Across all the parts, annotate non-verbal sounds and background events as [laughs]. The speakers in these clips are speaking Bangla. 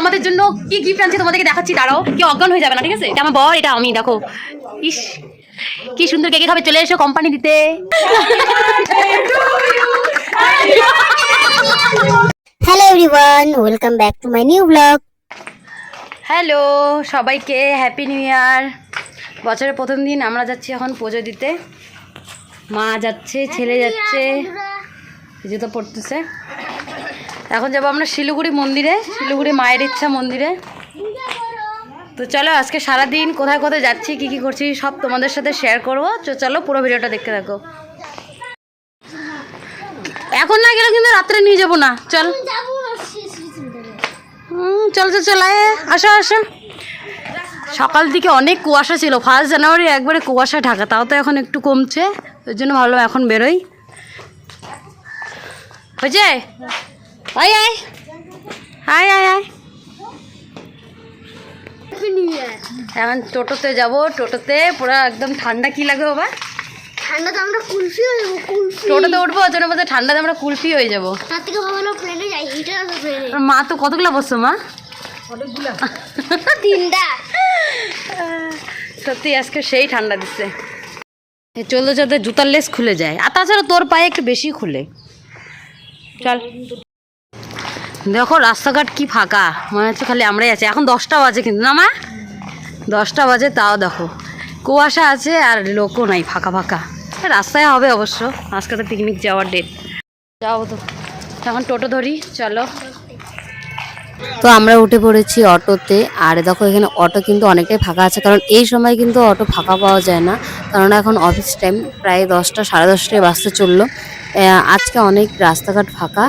আমাদের জন্য কি গিফট আনছে তোমাদেরকে দেখাচ্ছি দাঁড়াও। কি অজ্ঞান হয়ে যাবে না ঠিক আছে? এটা আমার বর এটা আমি দেখো। ইস কি সুন্দর কেকে খাবে চলে এসো কোম্পানি দিতে। Hello everyone welcome back to my new blog hello সবাইকে হ্যাপি নিউ ইয়ার বছরের প্রথম দিন আমরা যাচ্ছি এখন পুজো দিতে। মা যাচ্ছে ছেলে যাচ্ছে। জুতো পড়তেছে এখন যাব আমরা শিলিগুড়ি মন্দিরে শিলিগুড়ি মায়ের ইচ্ছা মন্দিরে। তো চলো আজকে সারাদিন কোথায় কোথায় যাচ্ছি কি কি করছি সব তোমাদের সাথে শেয়ার করব। তো চলো পুরো ভিডিওটা দেখতে থাকো। এখন না গেলে কিন্তু রাত্রে নিয়ে যাব না। চল। চল চল চল আয় আসো আসো। সকাল দিকে অনেক কুয়াশা ছিল। ফার্স্ট জানুয়ারি একবারে কুয়াশা ঢাকা তাও তো এখন একটু কমছে। ওই জন্য ভাবলাম এখন বেরোই। হয়েছে? আয় আয়। আয় আয় আয়। এখন টোটোতে যাব টোটোতে পুরো একদম ঠান্ডা কি লাগবে বাবা? ঠান্ডা আমরা কুলফি হয়ে যাব কুলফি। টোটোতে উঠবো ওই জন্য বলছে ঠান্ডাতে আমরা কুলফি হয়ে যাব। তার থেকে ভালো প্লেনে যাই হিটার আছে প্লেনে আর মা তো কতগুলো বসছো মা? তিনটা। সত্যি আজকে সেই ঠান্ডা দিচ্ছে। চলতে চলতে জুতার লেস খুলে যায়। আর তাছাড়া তোর পায়ে একটু বেশি খুলে। চল। দেখো রাস্তাঘাট কি ফাঁকা। মনে হচ্ছে খালি আমরাই আছি। এখন দশটা বাজে কিন্তু না মা? দশটা বাজে তাও দেখো। কুয়াশা আছে আর লোকও নাই ফাঁকা ফাঁকা। রাস্তায় হবে অবশ্য। আজকে তো পিকনিক যাওয়ার ডেট যাও তো। এখন টোটো ধরি। চলো। তো আমরা উঠে পড়েছি অটোতে। আর দেখো, এখানে অটো কিন্তু অনেকটাই ফাঁকা আছে, কারণ এই সময় কিন্তু অটো ফাঁকা পাওয়া যায় না। কারণ এখন অফিস টাইম প্রায় দশটা, সাড়ে দশটায় বাসতে চলল। আজকে অনেক রাস্তাঘাট ফাঁকা।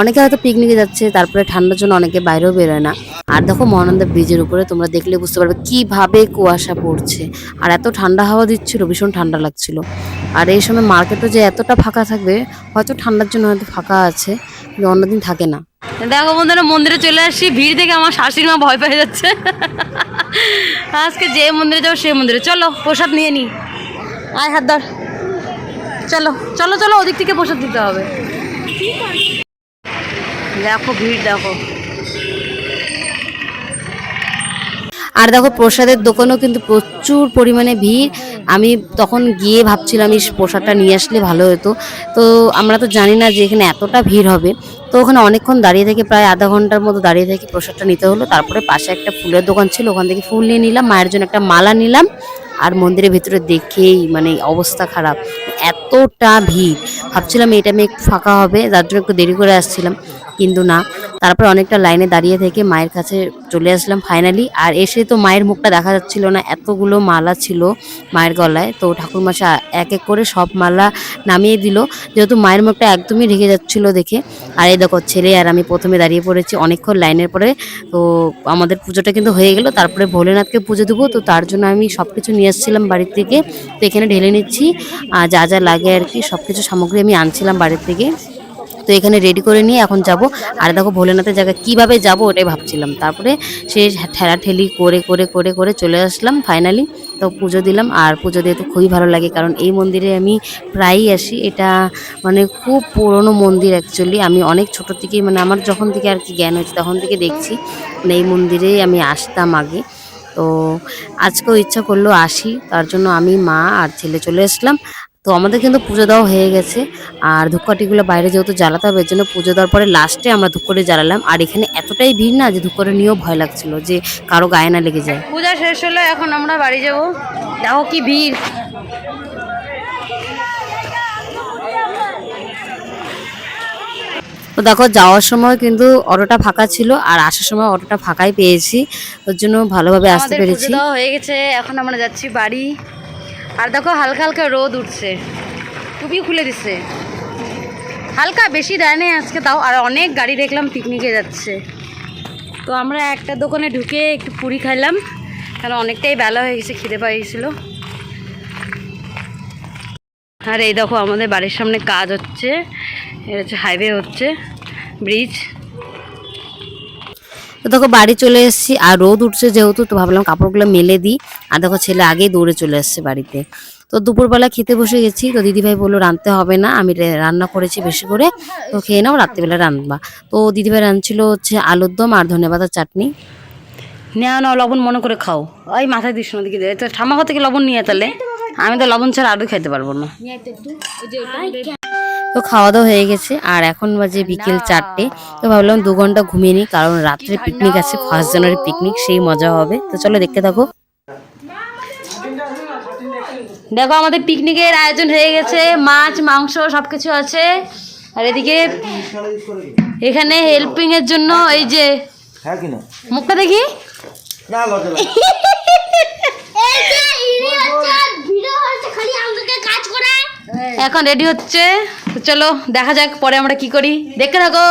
অনেকে হয়তো পিকনিকে যাচ্ছে, তারপরে ঠান্ডার জন্য অনেকে বাইরেও বেরোয় না। আর দেখো, মহানন্দা ব্রিজের উপরে তোমরা দেখলে বুঝতে পারবে কীভাবে কুয়াশা পড়ছে। আর এত ঠান্ডা হাওয়া দিচ্ছিল, ভীষণ ঠান্ডা লাগছিল। আর এই সময় মার্কেটও যে এতটা ফাঁকা থাকবে, হয়তো ঠান্ডার জন্য হয়তো ফাঁকা আছে, কিন্তু অন্যদিন থাকে না। দেখো বন্ধুরা, মন্দিরে চলে আসছি। ভিড় দেখে আমার শাশুড়ি মা ভয় পেয়ে যাচ্ছে। আজকে যে মন্দিরে যাব সেই মন্দিরে। চলো, প্রসাদ নিয়ে নি। আয় হাত ধর। চলো চলো চলো, ওদিক থেকে প্রসাদ দিতে হবে। দেখো, ভিড় দেখো। আর দেখো প্রসাদের দোকানও কিন্তু প্রচুর পরিমাণে ভিড়। আমি তখন গিয়ে ভাবছিলাম এই প্রসাদটা নিয়ে আসলে ভালো হতো। তো আমরা তো জানি না যে এখানে এতটা ভিড় হবে। তো ওখানে অনেকক্ষণ দাঁড়িয়ে থেকে প্রায় আধা ঘণ্টার মতো দাঁড়িয়ে থেকে প্রসাদটা নিতে হলো। তারপরে পাশে একটা ফুলের দোকান ছিল, ওখান থেকে ফুল নিয়ে নিলাম, মায়ের জন্য একটা মালা নিলাম। আর মন্দিরের ভিতরে দেখেই মানে অবস্থা খারাপ। এতটা ভিড়। ভাবছিলাম, এটা আমি একটু ফাঁকা হবে। যার জন্য একটু দেরি করে আসছিলাম। কিন্তু না তারপর অনেকটা লাইনে দাঁড়িয়ে থেকে মায়ের কাছে চলে আসলাম ফাইনালি আর এসে তো মায়ের মুখটা দেখা যাচ্ছিল না, এতগুলো মালা ছিল মায়ের গলায়। তো ঠাকুরমশা এক এক করে সব মালা নামিয়ে দিল, যেহেতু মায়ের মুখটা একদমই ঢেকে যাচ্ছিল দেখে। আর এই দেখো ছেলে, আর আমি প্রথমে দাঁড়িয়ে পড়েছি অনেকক্ষণ লাইনের পরে। তো আমাদের পুজোটা কিন্তু হয়ে গেল, তারপরে ভোলেনাথকে পুজো দেবো। তো তার জন্য আমি সব কিছু নিয়ে আসছিলাম বাড়ির থেকে। তো এখানে ঢেলে নিচ্ছি। আর যা যা লাগে আর কি সব কিছু সামগ্রী আমি আনছিলাম বাড়ির থেকে। তো এখানে রেডি করে নিয়ে এখন যাব। আর দেখো ভোলেনাথের জায়গায় কীভাবে যাব ওটাই ভাবছিলাম। তারপরে সে ঠেলা ঠেলি করে করে করে করে চলে আসলাম ফাইনালি তো পুজো দিলাম। আর পুজো দিয়ে তো খুবই ভালো লাগে। কারণ এই মন্দিরে আমি প্রায়ই আসি। এটা মানে খুব পুরনো মন্দির অ্যাকচুয়ালি আমি অনেক ছোট থেকেই মানে আমার যখন থেকে আর কি জ্ঞান হয়েছে তখন থেকে দেখছি। মানে এই মন্দিরেই আমি আসতাম আগে। তো আজকেও ইচ্ছা করল আসি। তার জন্য আমি মা আর ছেলে চলে আসলাম। তো আমাদের কিন্তু পুজো দেওয়া হয়ে গেছে। আর ধূপকাঠিগুলো বাইরে যেহেতু জ্বালাতে হবে এর জন্য পুজো দেওয়ার পরে লাস্টে আমরা ধূপকাঠি জ্বালালাম। আর এখানে এতটাই ভিড় না যে ধূপকাঠি নিয়েও ভয় লাগছিল যে কারও গায়ে না লেগে যায়। পূজা শেষ হলো এখন আমরা বাড়ি যাব। দেখো কি ভিড়। তো দেখো যাওয়ার সময় কিন্তু অটোটা ফাঁকা ছিল আর আসার সময় অটোটা ফাঁকাই পেয়েছি। ওর জন্য ভালোভাবে আসতে পেরেছি। হয়ে গেছে এখন আমরা যাচ্ছি বাড়ি। আর দেখো হালকা হালকা রোদ উঠছে। টুপি খুলে দিচ্ছে হালকা, বেশি দেয় নেই আজকে তাও, আর অনেক গাড়ি দেখলাম পিকনিকে যাচ্ছে। তো আমরা একটা দোকানে ঢুকে একটু পুরি খাইলাম। কারণ অনেকটাই বেলা হয়ে গেছে, খিদে পাই গেছিল। আর এই দেখো আমাদের বাড়ির সামনে কাজ হচ্ছে এটা হচ্ছে হাইওয়ে হচ্ছে ব্রিজ তো দেখো বাড়ি চলে এসেছি আর রোদ উঠছে যেহেতু তো ভাবলাম কাপড়গুলো মেলে দিই। আর দেখো ছেলে আগেই দৌড়ে চলে এসছে বাড়িতে। তো দুপুরবেলা খেতে বসে গেছি তো দিদিভাই বলল রাঁধতে হবে না আমি রে- রান্না করেছি বেশি করে তো খেয়ে নাও রাত্রিবেলা রাঁধবা। তো দিদিভাই রাঁধছিল হচ্ছে আলুর দম আর ধনেপাতার চাটনি। নেওয়া নাও লবণ মনে করে খাও। ওই মাথায় দিস না দিকে তো থেকে লবণ নিয়ে তাহলে। আমি তো লবণ ছাড়া আলু খাইতে পারব না। তো খাওয়া দাওয়া হয়ে গেছে। আর এখন বাজে বিকেল চারটে। তো ভাবলাম দু ঘণ্টা ঘুমিয়ে নিই কারণ রাত্রে পিকনিক আছে ফার্স্ট জানুয়ারি পিকনিক সেই মজা হবে। তো চলো দেখতে থাকো। দেখো আমাদের পিকনিকের আয়োজন হয়ে গেছে। মাছ মাংস সব কিছু আছে। আর এদিকে এখানে হেল্পিং এর জন্য এই যে হ্যাঁ মুখটা দেখি [laughs] না লজ্জা লাগে। এখন রেডি হচ্ছে। চলো, দেখা যাক পরে আমরা কি করি। দেখতে থাকো।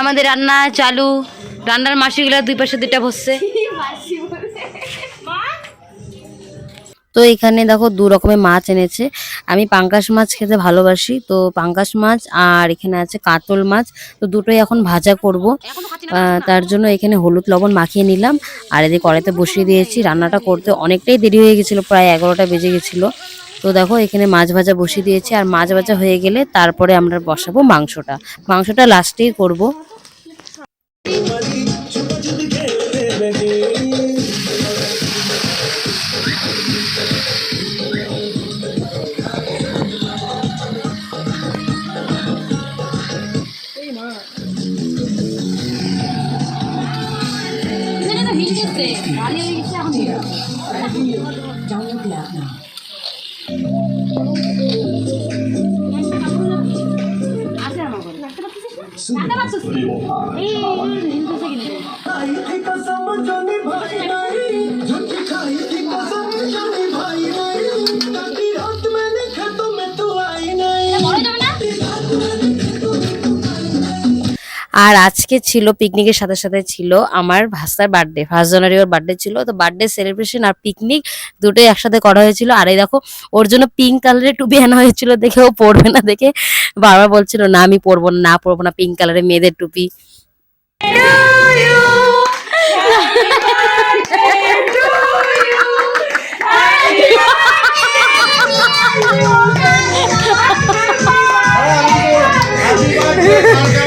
আমাদের রান্না চালু। রান্নার মাসিগুলো দুই পাশে দুইটা বসছে। তো এখানে দেখো দু রকমের মাছ এনেছে। আমি পাঙ্কাশ মাছ খেতে ভালোবাসি তো পাঙ্কাশ মাছ আর এখানে আছে কাতল মাছ তো দুটোই এখন ভাজা করব। তার জন্য এখানে হলুদ লবণ মাখিয়ে নিলাম আর এদিকে কড়াইতে বসিয়ে দিয়েছি। রান্নাটা করতে অনেকটাই দেরি হয়ে গেছিল প্রায় এগারোটা বেজে গেছিল। তো দেখো এখানে মাছ ভাজা বসিয়ে দিয়েছি আর মাছ ভাজা হয়ে গেলে তারপরে আমরা বসাবো মাংসটা। মাংসটা লাস্টেই করব। 네, 많이 시작합니다. 나다 맞췄어. 에이, 인도색인데. আর আজকে ছিল পিকনিকের সাথে সাথে ছিল আমার ভাস্তার বার্থডে ফার্স্ট জানুয়ারি ওর বার্থডে ছিল তো বার্থডে সেলিব্রেশন আর পিকনিক দুটোই একসাথে করা হয়েছিল আর এই দেখো ওর জন্য পিঙ্ক কালারের টুপি আনা হয়েছিল দেখে ও পরবে না দেখে বাবা বলছিল না আমি পরবো না না পরবো না পিঙ্ক কালারের মেয়েদের টুপি Happy birthday,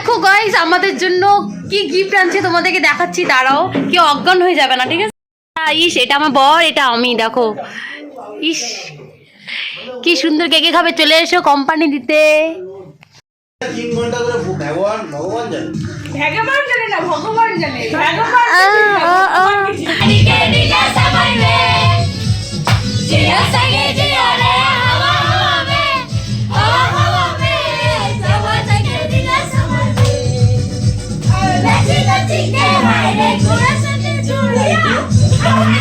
দেখো গাইজ আমাদের জন্য কি গিফট আনছে তোমাদেরকে দেখাচ্ছি তারাও কি অজ্ঞান হয়ে যাবে না ঠিক আছে? ইস এটা আমার বর এটা আমি দেখো। ইস কি সুন্দর কে খাবে চলে এসো কোম্পানি দিতে। তিন ঘণ্টা ধরে ভগবান ভগবান জানে। ভগবান জানে না ভগবান জানে। ভগবান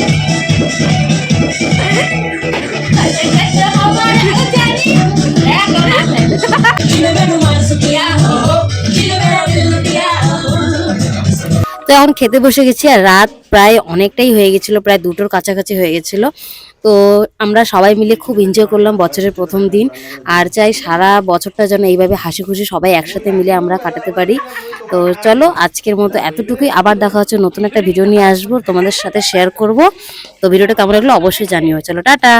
Ah! তো এখন খেতে বসে গেছি আর রাত প্রায় অনেকটাই হয়ে গেছিল, প্রায় দুটোর কাছাকাছি হয়ে গেছিল। তো আমরা সবাই মিলে খুব এনজয় করলাম বছরের প্রথম দিন আর চাই সারা বছরটা যেন এইভাবে হাসি খুশি সবাই একসাথে মিলে আমরা কাটাতে পারি। তো চলো আজকের মতো এতটুকুই, আবার দেখা হচ্ছে নতুন একটা ভিডিও নিয়ে আসব, তোমাদের সাথে শেয়ার করব। তো ভিডিওটা কেমন লাগল অবশ্যই জানিও। চলো, টাটা!